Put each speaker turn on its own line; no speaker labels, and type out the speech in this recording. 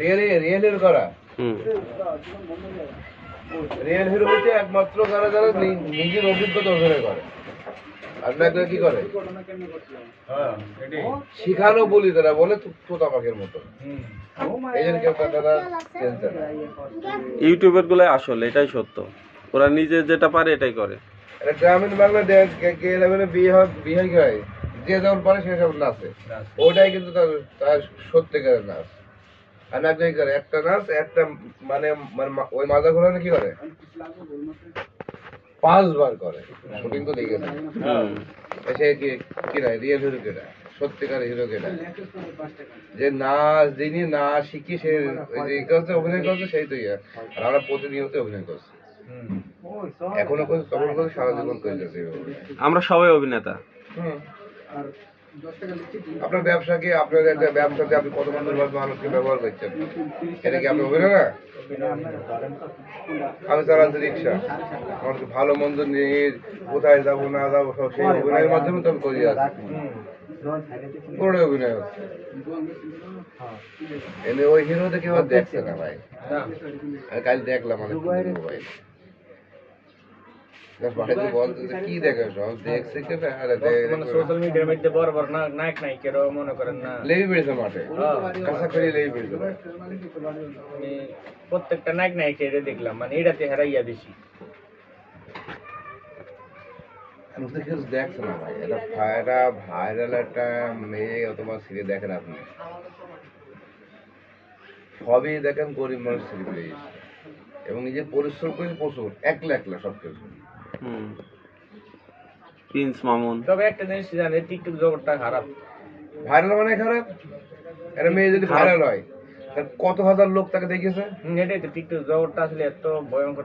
Real real hero করা real hero হচ্ছে একমাত্র যারা যারা নিজের অভিজ্ঞতা অভিনয় করে। আপনাকে কি করে? হ্যাঁ শিখানো বলি তারা বলে তোতা পাখির মতো।
ইউটিউবেরগুলো আসলে এটাই সত্য। ওরা নিজে যেটা পারে এটাই করে।
এটা গ্রামীণ বাংলা ড্যান্স কে লেভেলে বিয়ে হয় বিয়ে হয় হয় যে যেমন পারে সে সব নাচে। ওটাই কিন্তু তার তার সত্যিকারের নাচ। আর নাচ কি করে। একটা নাচ একটা মানে মানে ওই মাজা ঘোরানো কি করে? পাঁচবার করে। শুটিং তো দেখে না সে কি কি না রিয়েল হিরো কেটা সত্যিকার হিরো কেটা যে নাচ যিনি না শিখি সে যে করছে অভিনয় করছে সেই তো ইয়ে। আর আমরা প্রতিনিয়ত অভিনয় করছি। এখনও তখন সারা জীবন করে
আমরা সবাই অভিনেতা।
হুম। আপনার ব্যবসা কি আপনার একটা ব্যবসাতে আপনি কত মানুষ মানুষকে ব্যবহার করছেন? এটা কি আপনি অভিনয় না? আমি চালাচ্ছি রিক্সা আমার ভালো মন্দ নিয়ে কোথায় যাব, না যাব, সব সেই অভিনয়ের মাধ্যমে তো আমি করি আছি। অভিনয় হচ্ছে। এনে ওই হিরো এবার দেখছে না ভাই। কাল দেখলাম মোবাইল। কি দেখে সব? দেখছে কে না? আরে
মানে সোশ্যাল মিডিয়ার মধ্যে বড় বড় না- নায়ক নায়িকেরও মনে করেন না।
লেবি বেড়েছে মাঠে। কাঁচা করে লেবি বেড়েছে
প্রত্যেকটা নায়ক নায়িকের দেখলাম মানে এটাতে হারাইয়া বেশি।
ভাই। এটা ভাইরাল একটা মেয়ে অথবা দেখেন আপনি সবই দেখেন গরিব মানুষ এবং নিজে পরিশ্রম করে প্রচুর একলা একলা সব কিছু।
প্রিন্স মামুন।
তবে একটা জিনিস জানে টিকটক জগৎটা খারাপ।
ভাইরাল মানে খারাপ একটা মেয়ে যদি ভাইরাল হয় কত হাজার লোক তাকে দেখেছে?
নেটে তো টিকটক জগৎটা আসলে এত ভয়ঙ্কর।